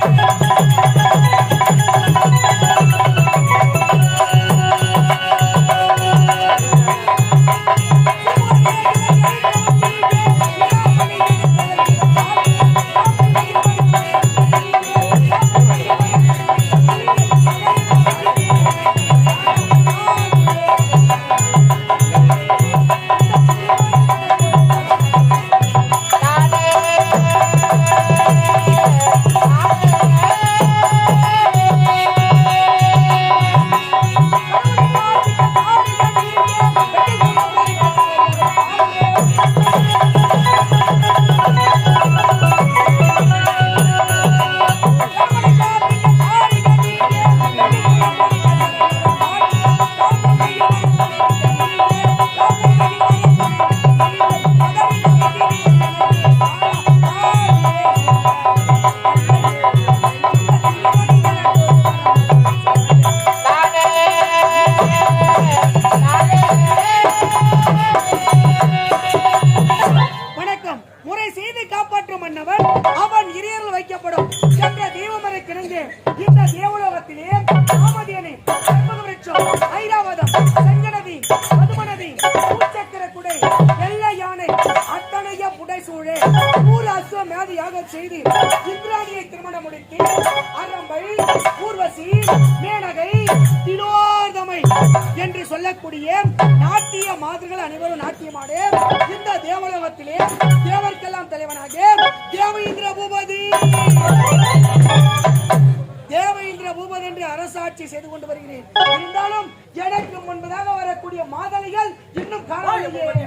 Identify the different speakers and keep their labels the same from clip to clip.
Speaker 1: வணக்கம் செங்கநதி மதுமநதி பூச்சக்கர குடை வெள்ளை யானை அத்தனைய புடைசூழே. நூறு அஸ்வமேதியாக செய்து இந்திராணியை திருமணம் முடித்து அரம்பை ஊர்வசி மேனகை திலோதமை என்று சொல்லக்கூடிய நாட்டிய மாதிரிகள் அனைவரும் நாட்டியமாடு. இந்த தேவலோகத்திலே தேவர்க்கெல்லாம் தலைவனாக தேவேந்திர பூபதி அரசாட்சி செய்து கொண்டு வருகிறேன். இருந்தாலும் எனக்கு முன்பதாக வரக்கூடிய மாதளிகள் இன்னும் காணவில்லையே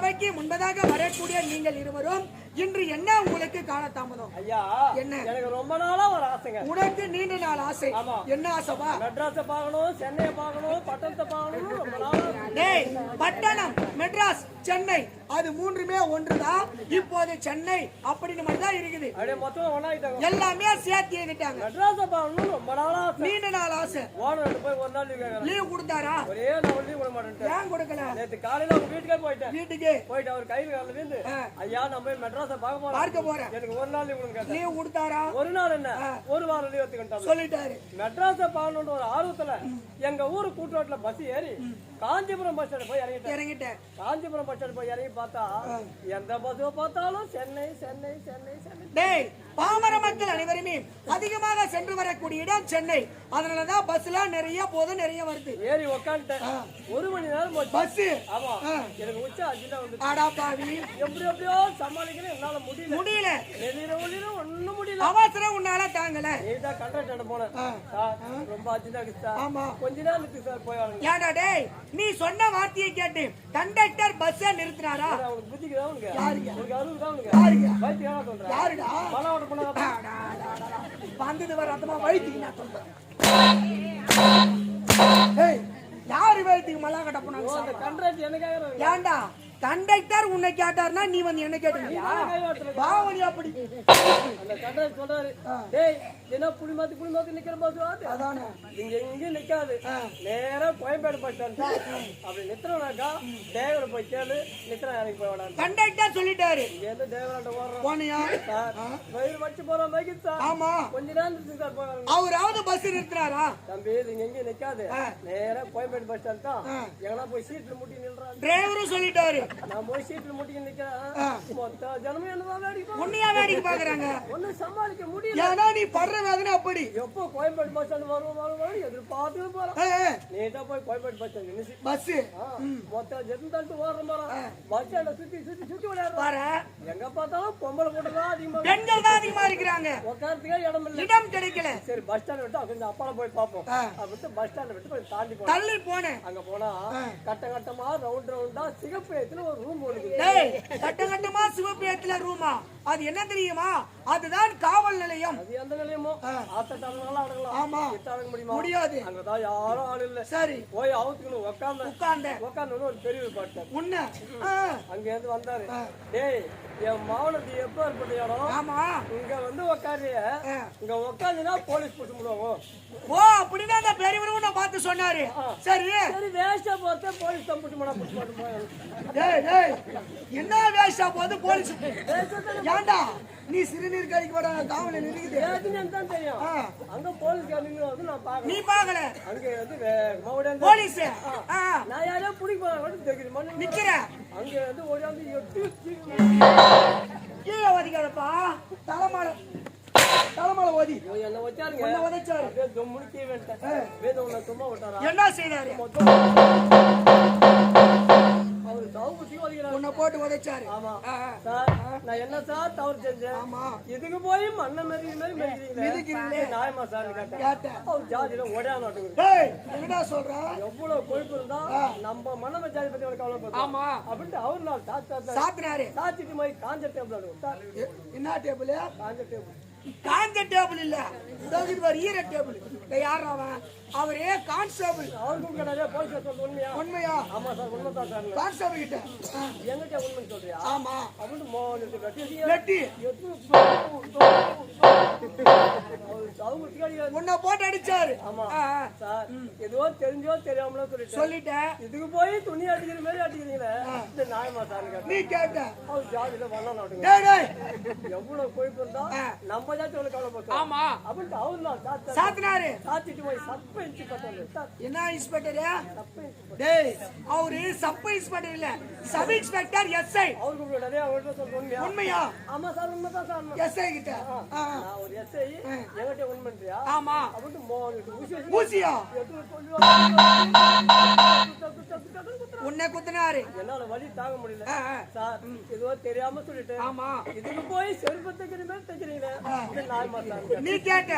Speaker 1: சபைக்கு முன்பதாக வரக்கூடிய நீங்கள் இருவரும் இன்று என்ன உங்களுக்கு கால தாமதம்?
Speaker 2: ஐயா
Speaker 1: என்ன?
Speaker 2: எனக்கு ரொம்ப நாளா ஒரு ஆசைங்க.
Speaker 1: உனக்கு நீண்ட நாள் ஆசை. என்ன ஆசைப்பா?
Speaker 2: மெட்ராஸை பார்க்கணும் சென்னையை பார்க்கணும் பட்டணத்தை பார்க்கணும் ரொம்ப நாளா இருக்கு.
Speaker 1: டேய் பட்டணம் மெட்ராஸ் சென்னை அது மூன்றுமே ஒன்றுதான். இப்போது சென்னை அப்படின்னு மட்டும் தான் இருக்குது.
Speaker 2: மொத்தம் ஒன்னாயிட்டாங்க
Speaker 1: எல்லாமே சேர்த்து எழுதிட்டாங்க.
Speaker 2: மெட்ராஸை பார்க்கணும் ரொம்ப நாளா
Speaker 1: நீண்ட நாள் ஆசை.
Speaker 2: ஓனர் போய் ஒரு நாள் லீவ்
Speaker 1: கொடுத்தாரா?
Speaker 2: ஒரே நாள் லீவ் கொடுக்க மாட்டேன்
Speaker 1: ஏன் கொடுக்கல?
Speaker 2: நேத்து காலையில அவங்க வீட்டுக்கே போயிட்டேன்.
Speaker 1: வீட்டுக்கு?
Speaker 2: போயிட்டு அவர் கையில் காலில். ஐயா நம்ம மெட்ராஸை பார்க்க போறோம்
Speaker 1: பார்க்க போறேன்.
Speaker 2: எனக்கு ஒரு நாள் லீவ்
Speaker 1: கொடுத்தாரா?
Speaker 2: ஒரு நாள் என்ன? ஒரு வாரம் லீவ்
Speaker 1: சொல்லிட்டாரு.
Speaker 2: மெட்ராஸை பார்க்கணுன்ற ஒரு ஆர்வத்துல எங்க ஊர் கூட்டுரோட்ல பஸ் ஏறி காஞ்சிபுரம் பஸ் ஸ்டாண்ட் போய் இறங்கிட்டேன்.
Speaker 1: இறங்கிட்டேன்.
Speaker 2: காஞ்சிபுரம் பஸ் ஸ்டாண்ட் போய் இறங்கி பார்த்தா எந்த பஸ் பார்த்தாலும் சென்னை சென்னை சென்னை சென்னை.
Speaker 1: பாமர மக்கள் அனைவருமே அதிகமாக சென்று வரக்கூடிய இடம் சென்னை. அதனாலதான் பஸ்ல நிறைய போதும் நிறைய வருது.
Speaker 2: ஏறி உக்காந்துட்டேன். ஒரு மணி நேரம்
Speaker 1: பஸ்
Speaker 2: ஆமா. எனக்கு உச்ச அஜினா
Speaker 1: ஆடா பாவி.
Speaker 2: எப்படி எப்படியோ சமாளிக்கிறேன். என்னால முடியல.
Speaker 1: முடியல.
Speaker 2: ஒளிரும் ஒண்ணும் முடியல.
Speaker 1: அவசரம் உன்னால தாங்கல.
Speaker 2: கண்ட்ராக்டர் போனேன் சார் ரொம்ப அஜினா சார்
Speaker 1: ஆமா.
Speaker 2: கொஞ்ச நேரம் நிறுத்து சார் போய் வாங்க
Speaker 1: ஏன்டா டேய் நீ சொன்ன வார்த்தையை கேட்டு கண்டக்டர் பஸ் நிறுத்தினாரா?
Speaker 2: அவனுக்கு புத்திக்கு தான் உனக்கு?
Speaker 1: யாருங்க?
Speaker 2: உனக்கு அருள் தான் உனக்கு?
Speaker 1: யாருங்க?
Speaker 2: சொல்றேன்.
Speaker 1: யாருடா? வந்தது வர அத்தமா வயிற்றுக்கு நான் சொல்றேன் யாரு மல்லா கட்ட போனாங்க ஏன்டா கண்டக்டர் உன்னை கேட்டாருன்னா நீ வந்து என்ன கேட்டியா பாவனி அப்படி
Speaker 2: சொல்றாரு என்ன புளி மாத்தி புளி மாத்தி நிக்கிற பஸ் வாது
Speaker 1: அதானே.
Speaker 2: இங்க எங்கேயும் நிக்காது. நேரா கோயம்பேடு பஸ் ஸ்டாண்ட் அப்படி நித்திரனாக்கா தேவரை போய் கேளு நித்திரம் இறங்கி போய் விடாது
Speaker 1: கண்டக்டர் சொல்லிட்டாரு.
Speaker 2: இங்க இருந்து தேவராட்ட போடுறோம்
Speaker 1: போனியா?
Speaker 2: சார் வயிறு வச்சு போறோம் மைக்கிட்டு சார்
Speaker 1: ஆமா.
Speaker 2: கொஞ்ச நேரம் சார் வரணும்.
Speaker 1: அவராவது பஸ் நிறுத்துறாரா
Speaker 2: தம்பி இங்க எங்கேயும் நிக்காது. நேரா கோயம்பேடு பஸ் ஸ்டாண்ட் தான். எங்கன்னா போய் சீட்ல முட்டி நின்றாங்க
Speaker 1: டிரைவரும் சொல்லிட்டாரு.
Speaker 2: நான் போய் சீட்ல முட்டி நிக்கிறேன். மொத்த ஜனமும் என்னதான் வேடிக்கை
Speaker 1: உன்னையா வேடிக்கை பாக்குறாங்க
Speaker 2: ஒன்னும் சமாளிக்க முடியல.
Speaker 1: ஏன்னா நீ படுற வேதனை அப்படி.
Speaker 2: எப்போ கோயம்பேடு பஸ் ஸ்டாண்ட் வரும் வரும் வரும் எதிர்பார்த்து போறோம். நீட்டா போய் கோயம்பேடு பஸ் ஸ்டாண்ட் நினைச்சு
Speaker 1: பஸ்
Speaker 2: மொத்த தள்ளிட்டு ஓடுறோம் போறோம் பஸ் ஸ்டாண்ட சுத்தி சுத்தி சுத்தி விளையாடுறோம்.
Speaker 1: பாரு.
Speaker 2: எங்க பார்த்தாலும் பொம்பளை போட்டு தான் அதிகமா
Speaker 1: பெண்கள் தான் அதிகமா இருக்கிறாங்க.
Speaker 2: உட்காரத்துக்கே இடம் இல்லை.
Speaker 1: இடம் கிடைக்கல.
Speaker 2: சரி பஸ் ஸ்டாண்ட் விட்டு கொஞ்சம் அப்பால போய் பார்ப்போம். அப்படி பஸ் ஸ்டாண்ட் விட்டு கொஞ்சம் தாண்டி போனோம்
Speaker 1: தள்ளி போனேன்.
Speaker 2: அங்க போனா கட்ட கட்டமா ரவுண்ட் ரவுண்டா சிகப்பு இடத்துல ஒரு ரூம் ஒன்று
Speaker 1: கட்ட கட்டமா சிவப்பு இடத்துல ரூமா அது என்ன தெரியுமா? அதுதான் காவல் நிலையம்.
Speaker 2: எந்த நிலையமோ?
Speaker 1: ஆமா. முடியாது.
Speaker 2: அங்கதான் யாரும் ஆள் இல்ல.
Speaker 1: சரி.
Speaker 2: போய் அவுத்துக்கணும். உக்காந்த.
Speaker 1: உட்கார்ந்த
Speaker 2: உக்காந்து ஒரு பெரிய பாட்டார்
Speaker 1: உன்ன. ஆ,
Speaker 2: அங்க இருந்து வந்தாரு டேய் என் மாவனத்து எப்ப ஏற்பட்ட இடம்?
Speaker 1: ஆமா.
Speaker 2: இங்க வந்து உக்காரிய
Speaker 1: ஆ.
Speaker 2: இங்க உக்காந்துனா போலீஸ் பிடிச்சு விடுவோம்
Speaker 1: ஓ அப்படின்னு அந்த பெரியவரும் நான் பார்த்து சொன்னாரு. சரி.
Speaker 2: சரி வேஸ்டா போறத போலீஸ் தான் பிடிச்சு போனா பிடிச்சு போட்டு
Speaker 1: டேய் டேய். என்ன வேஷா போது போலீஸ். ஏன்டா நீ சிறுநீர் கழிக்க போட காவலில் இருக்குது
Speaker 2: ஏஜென்ட் தான் தெரியும். அங்க போலீஸ் வந்து நான் பாக்கல
Speaker 1: நீ பாக்கல
Speaker 2: அங்க வந்து வேகமா ஓடியாந்து
Speaker 1: போலீஸ்?
Speaker 2: நான் யாரையா பிடிக்க போறேன் மண்ணு
Speaker 1: நிக்கிற?
Speaker 2: அங்க வந்து ஓடியாந்து எட்டு
Speaker 1: கீழே ஒதிக்காதப்பா தலைமாலை தலைமாலை ஓதி.
Speaker 2: என்ன வச்சாருங்க
Speaker 1: உன்னை உதைச்சாரு.
Speaker 2: அப்படியே தொம்முனு கீழே விட்டேன் வேத உன்னை சும்மா விட்டாரா?
Speaker 1: என்ன செய்தாரு? உன்னை போட்டு உதைச்சாரு.
Speaker 2: நான் என்ன சார் தவறு செஞ்சேன்? இதுக்கு போய் மண்ணை மெதி மாதிரி
Speaker 1: மிதிக்கிறீங்களே.
Speaker 2: நியாயமா சார் கேட்டேன். அவர் ஜாதியில ஒடையா நாட்டுக்கு
Speaker 1: டேய் என்னடா சொல்ற?
Speaker 2: எவ்வளவு கொழுப்பு இருந்தா நம்ம மன்னம ஜாதி பத்தி அவனுக்கு கவலைப்படுறோம்
Speaker 1: ஆமா.
Speaker 2: அப்படின்ட்டு அவர் நாள் சாத்தா
Speaker 1: சாத்தினாரு
Speaker 2: சாத்திட்டு போய் காஞ்ச டேபிள்
Speaker 1: என்ன டேபிள்
Speaker 2: காஞ்ச டேபிள்
Speaker 1: காஞ்ச டேபிள் இல்ல. இதோ பாரு ஈர டேபிள் யார் அவன்? அவரே கான்ஸ்டேபிள்
Speaker 2: அவருக்கும் கிடையாது போலீஸ் சொல்றது உண்மையா?
Speaker 1: உண்மையா?
Speaker 2: ஆமா சார் உண்மை தான் சார்.
Speaker 1: கான்ஸ்டேபிள் கிட்ட.
Speaker 2: எங்கிட்ட உண்மை சொல்றியா?
Speaker 1: ஆமா.
Speaker 2: அப்படின்னு மோனுக்கு கட்டி. அவங்க
Speaker 1: உன்னை போட்டு அடிச்சாரு
Speaker 2: ஆமா. சார் ஏதோ தெரிஞ்சோ தெரியாமலோ சொல்லிட்டேன். இதுக்கு போய் துணி அடிக்கிற மாதிரி அடிக்கிறீங்களே? இந்த நியாயமா சார்
Speaker 1: நீ கேட்ட.
Speaker 2: அவர் ஜாதியில வண்ண நாட்டுங்க எவ்வளவு கொழுப்பு இருந்தா நம்ம ஜாதி எவ்வளவு கவலைப்பட்டோம்
Speaker 1: ஆமா.
Speaker 2: அப்படின்ட்டு அவர் சாத்தா
Speaker 1: சாத்தினாரு.
Speaker 2: சாத்திட்டு போய் சப்ப சார்.
Speaker 1: என்ன இன்ஸ்பெக்டர்
Speaker 2: சப்ப
Speaker 1: டேய் அவரு சப் இன்ஸ்பெக்டர் இல்ல. சப் இன்ஸ்பெக்டர் எஸ்ஐ
Speaker 2: அவருக்கு நிறைய அவர்கிட்ட சொல்ல உண்மையா?
Speaker 1: உண்மையா?
Speaker 2: ஆமா சார் உண்மை தான் சார்.
Speaker 1: எஸ்ஐ கிட்ட.
Speaker 2: நான் ஒரு எஸ்ஐ எங்கிட்ட உண்மைன்றியா
Speaker 1: ஆமா.
Speaker 2: ஊசி
Speaker 1: ஊசியா? உன்னை குத்துனாரு.
Speaker 2: என்னால வலி தாங்க முடியல. சார் ஏதோ தெரியாம சொல்லிட்டேன்
Speaker 1: ஆமா.
Speaker 2: இதுக்கு போய் செருப்பு தைக்கிற மாதிரி சார்
Speaker 1: நீ கேட்ட.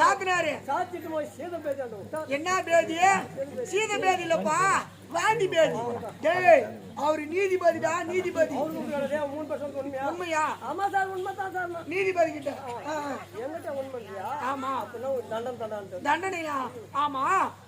Speaker 1: சாத்தினாரு.
Speaker 2: சாத்திட்டு போய் சீதம் சார்
Speaker 1: என்ன பேதி? சீத பேதி இல்லப்பா. வாண்டி பேதி டேய் அவரு நீதிபதிடா நீதிபதி.
Speaker 2: உண்மையா? ஆமா சார் உண்மை தான் சார்.
Speaker 1: நீதிபதி கிட்ட. ஆ,
Speaker 2: எங்கிட்ட உண்மையா
Speaker 1: ஆமா.
Speaker 2: அப்படின்னா ஒரு தண்டம் தண்டான்ட்டு.
Speaker 1: தண்டனையா? ஆமா.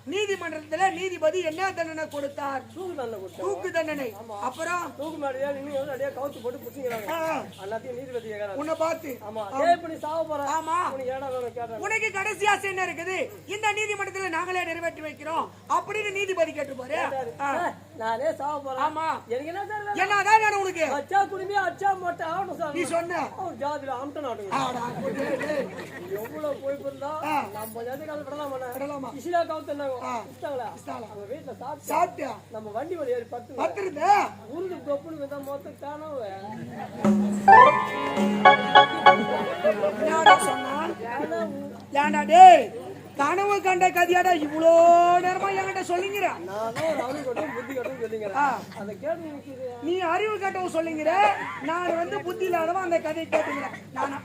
Speaker 1: நீதிமன்றத்துல நீதிபதி என்ன தண்டனை கொடுத்தார்?
Speaker 2: தூக்கு தண்டனை
Speaker 1: தூக்கு தண்டனை. அப்புறம்?
Speaker 2: தூக்கு மேடையா வந்து அப்படியே கவுத்து போட்டு பிடிச்சிக்கிறாங்க.
Speaker 1: ஆ,
Speaker 2: எல்லாத்தையும் நீதிபதி கேட்கறாங்க
Speaker 1: உன்னை பார்த்து.
Speaker 2: ஆமா. டேய் இப்ப நீ சாவ போற.
Speaker 1: ஆமா.
Speaker 2: உனக்கு ஏடா
Speaker 1: கடைசி ஆசை என்ன இருக்குது? இந்த நீதிமன்றத்துல நாங்களே நிறைவேற்றி வைக்கிறோம் அப்படின்னு நீதிபதி கேட்டு பாரு
Speaker 2: நானே சாவ போறேன்.
Speaker 1: ஆமா.
Speaker 2: எனக்கு என்ன சார் வேணும்?
Speaker 1: என்னதான் வேணும் உனக்கு?
Speaker 2: அச்சா குடும்பி அச்சா மொட்டை ஆகணும் சார்.
Speaker 1: நீ சொன்ன.
Speaker 2: அவர் ஜாதியில அம்ட்ட நாட்டுங்க
Speaker 1: ஆடா, டேய், டேய்.
Speaker 2: எவ்வளவு போய் இருந்தா. நம்ம ஜாதி கால விடலாம்
Speaker 1: விடலாமா?
Speaker 2: இசிலா. இஷ்டாங்களா? அவங்க வீட்டுல சாப்பிட்டு
Speaker 1: சாப்பிட்டியா?
Speaker 2: நம்ம வண்டி வழி ஏறி பத்து உருது தொப்புன்னு வந்தா மொத்தம் காணோம்.
Speaker 1: சொன்னா? ஏன்டா டேய்? கனவு கண்ட கதையாடா இவ்வளோ நேரமா என்கிட்ட சொல்லிங்கிற. நீ அறிவு கேட்டவன் சொல்லிங்கிற. நான் வந்து புத்தி இல்லாதவன் அந்த கதையை கேட்டுங்கிறேன் நானா?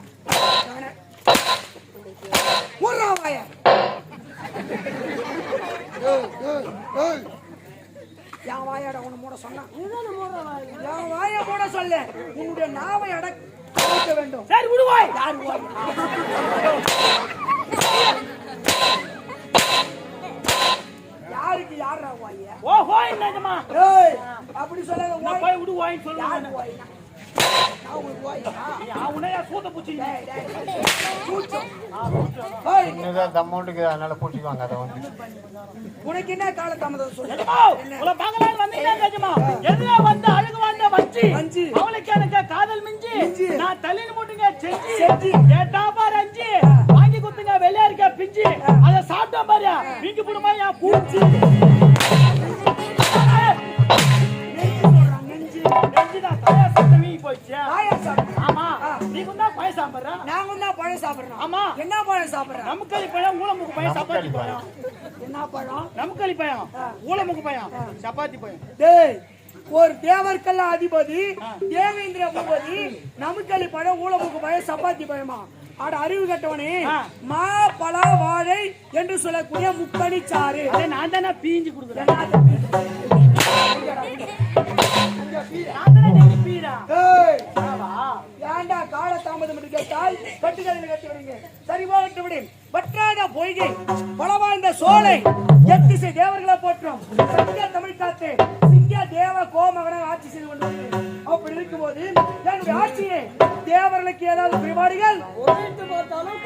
Speaker 1: வாய. என் வாயாட உன்னை மூட சொன்னான் என் வாயை மூட சொல்லு. உன்னுடைய நாவை அடக்க வேண்டும். சரி விடுவாய் யார் ஒரு வாயா
Speaker 3: அவனே சூத்த பூச்சி
Speaker 1: டேய், டேய். கூச்சம். ஏய்,
Speaker 4: இன்னும் அமௌண்ட்டுக்கு அதனால பூட்டிக்குவாங்க அதை வந்து
Speaker 1: உனக்கு என்ன கால தாமதம் சொல்லு?
Speaker 3: நிஜமா உங்களை பார்க்கலான்னு வந்தீங்களா நிஜமா எதுல வந்து அழுகு வந்த வஞ்சி. அவளுக்கு எனக்கு காதல் மிஞ்சி. நான் தலையில போட்டுங்க செஞ்சு.
Speaker 1: செஞ்சு.
Speaker 3: கேட்டா பிஞ்சு அதை சாப்பிட்டா பாரு. பிஞ்சு போடுமா என் பூச்சி
Speaker 1: நாங்க பழம். என்ன பழம் சாப்பிடுறோம்?
Speaker 3: நமக்களி பழம் ஊளமுக்கு பயம் சப்பாத்தி பழம்.
Speaker 1: என்ன பழம்?
Speaker 3: நமக்களி பயம் ஊளமுக்கு பயம் சப்பாத்தி பயம்
Speaker 1: டேய் ஒரு தேவர்க்கெல்லாம் அதிபதி தேவேந்திர பூபதி நமக்களி பழம் ஊழமுக்கு பழம் சப்பாத்தி பழமா? ஆட அறிவு கட்டவனே. மா பழ வாழை என்று சொல்லக்கூடிய முக்கணி சாறு.
Speaker 3: அதை நான் தானே பீஞ்சு கொடுக்குறேன்.
Speaker 1: ஏன்டா கால தாமதம் என்று கேட்டால் கட்டுகளில் கட்டி விடுங்க. சரி போகட்டு விடு. வற்றாத பொய்கை பலவாழ்ந்த சோலை எத்திசை தேவர்களை போற்றும். சத்திய தமிழ் காத்து சிங்க தேவ கோமகன ஆட்சி செய்து கொண்டு. அப்படி இருக்கும்போது என்னுடைய ஆட்சியை தேவர்களுக்கு ஏதாவது
Speaker 2: ஒருத்து பார்த்தாலும்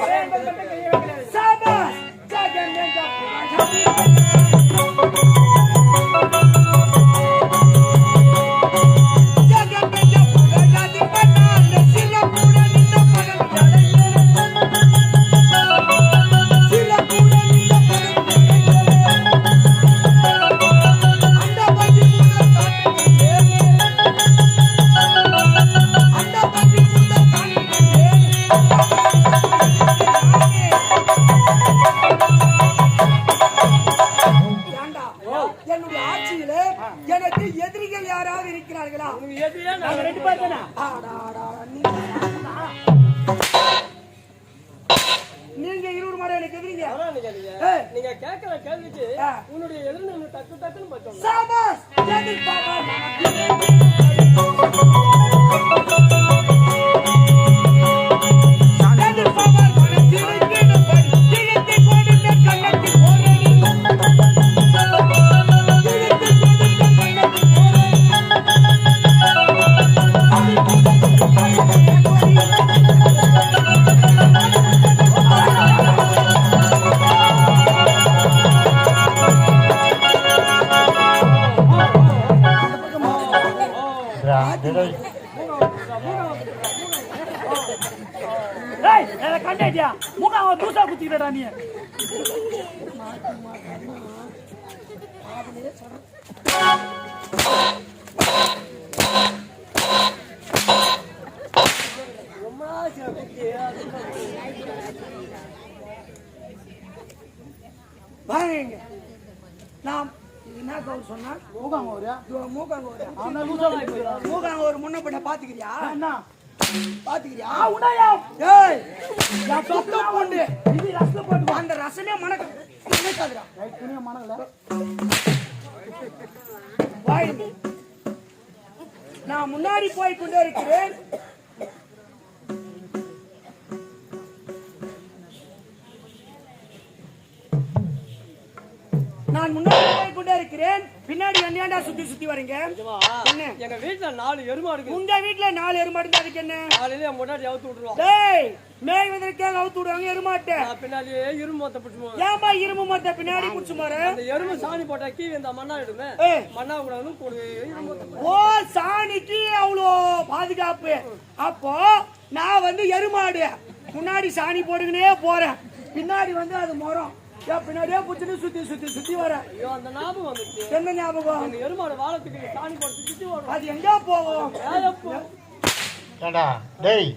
Speaker 3: நாங்க
Speaker 2: நான்
Speaker 3: ரெண்டு பேர் தானே?
Speaker 1: ஆடாடா, நீங்க நீங்க இருவர் மாட எனக்கு எதிரிங்க
Speaker 2: நீங்க கேட்கிற கேள்விக்கு. உன்னுடைய எதிர்ப்பு டக்கு டக்குன்னு பார்த்தோம்
Speaker 1: சாபாஸ் எதிர் பாபா
Speaker 3: அவன் தான் லூசா குத்தி போயிடுறான்.
Speaker 1: மூக்காங்க ஒரு முன்ன பின்ன பாத்துக்கிறியா
Speaker 3: என்ன?
Speaker 1: பாத்துக்கிறியா
Speaker 3: உன்னையா?
Speaker 1: ஏய்
Speaker 3: என் சொத்து
Speaker 1: பூண்டு.
Speaker 3: இது ரசத்தை போட்டு.
Speaker 1: அந்த ரசமே மணக்க மணக்காதுடா
Speaker 3: ஏய், துணியை மணக்கல.
Speaker 1: நான் முன்னாடி போய் கொண்டே இருக்கிறேன் நான் முன்னாடி போய் கொண்டே இருக்கிறேன். பின்னாடி என்னையாண்டா சுத்தி சுத்தி வரீங்க? என்ன?
Speaker 2: எங்க வீட்டுல நாலு எருமா இருக்கு
Speaker 1: உங்க வீட்டுல நாலு எருமாடு இருந்தா அதுக்கு என்ன?
Speaker 2: காலையில என் முன்னாடி அவுத்து விட்டுருவான்
Speaker 1: டேய் மேய்வதற்கே அவுத்து விடுவாங்க எருமாட்டை?
Speaker 2: நான் பின்னாடியே இரும்பு மொத்த பிடிச்சுமோ
Speaker 1: ஏன்பா இரும்பு மத்த பின்னாடி குடிச்சு மாற
Speaker 2: அந்த எருமை சாணி போட்டா கீழே இந்த மண்ணா இடுமே. மண்ணா கூட
Speaker 1: ஓ சாணிக்கு அவ்வளோ பாதுகாப்பு. அப்போ நான் வந்து எருமாடு. முன்னாடி சாணி போட்டுக்கினே போறேன். பின்னாடி வந்து அது மரம். ஏன் பின்னாடியே புடிச்சுட்டு சுத்தி சுத்தி சுத்தி
Speaker 2: ஐயோ அந்த ஞாபகம் வந்துச்சு
Speaker 1: என்ன ஞாபகம்?
Speaker 2: அந்த எருமாடு வாழத்துக்கு சாணி போட்டு சுத்தி வரும்
Speaker 1: அது எங்க போகும்.
Speaker 4: ஏண்டா, டேய்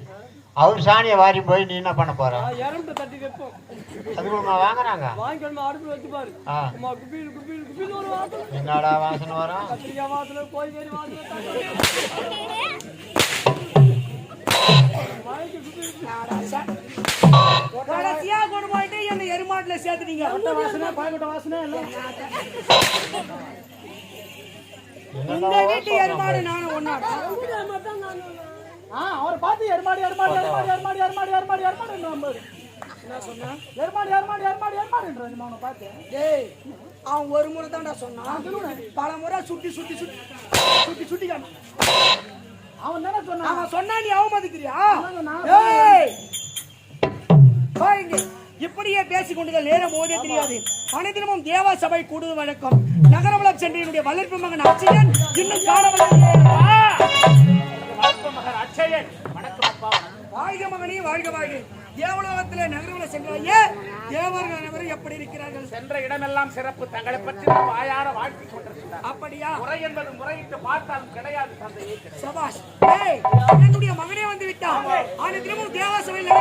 Speaker 4: அவர் சாணியை வாரி போய் நீ என்ன பண்ண போற?
Speaker 2: எறும்பு தட்டி வைப்போம்.
Speaker 4: அதுக்குள்ள வாங்குறாங்க?
Speaker 2: வாங்கிக்கணும்? அடுப்பு வச்சு பாரு.
Speaker 4: ஆ.
Speaker 2: அம்மா குப்பில் குப்பில் குப்பில் ஒரு வாசனை.
Speaker 4: என்னடா வாசனை வரும்?
Speaker 2: கத்திரிக்காய் வாசனை கோழிக்கறி வாசனை வாங்கி குப்பில்
Speaker 1: கடைசியா கொண்டு போயிட்டு என்ன எருமாட்டுல சேர்த்துட்டீங்க
Speaker 3: கொட்டை வாசனை, பாயக்கொட்டை வாசனை எல்லாம்.
Speaker 1: இந்த வீட்டு எருமாடு நானும் ஒன்னாடா
Speaker 3: ஆ, அவரை பார்த்து எருமாடு, எருமாடு, எருமாடு, எருமாடு, எருமாடு, எருமாடு, எருமாடுன்றான் பாரு.
Speaker 1: என்ன சொன்னா
Speaker 3: எருமாடு, எருமாடு, எருமாடு, எருமாடுன்றான் இந்த அவனை பார்த்து.
Speaker 1: டேய் அவன் ஒரு முறை தான்டா சொன்னான் பல முறை சுட்டி சுட்டி சுட்டி சுட்டி சுட்டி.
Speaker 3: அவன் தானே சொன்னான்.
Speaker 1: அவன் சொன்னா நீ அவமதிக்கிறியா ஏய் இப்படியே பேசிக் நேரம் போதே தெரியாது. அனைத்தினமும் தேவா சபை கூடுதல் வழக்கம். நகரவளம் சென்ற என்னுடைய வளர்ப்பு மகன் அச்சயன் இன்னும்
Speaker 3: அப்பா.
Speaker 1: வாழ்க மகனே வாழ்க வாழ்க. தேவலோகத்திலே நகரவளம் சென்றாயே தேவர்கள் அனைவரும் எப்படி இருக்கிறார்கள்?
Speaker 3: சென்ற இடமெல்லாம் சிறப்பு. தங்களை பற்றி வாயார வாழ்த்திக் கொண்டிருக்கிறார்
Speaker 1: அப்படியா?
Speaker 3: முறை என்பது முறையிட்டு பார்த்தாலும் கிடையாது தந்தையே.
Speaker 1: சபாஷ் என்னுடைய மகனே வந்து விட்டான் ஆன தினமும் தேவா சபையில்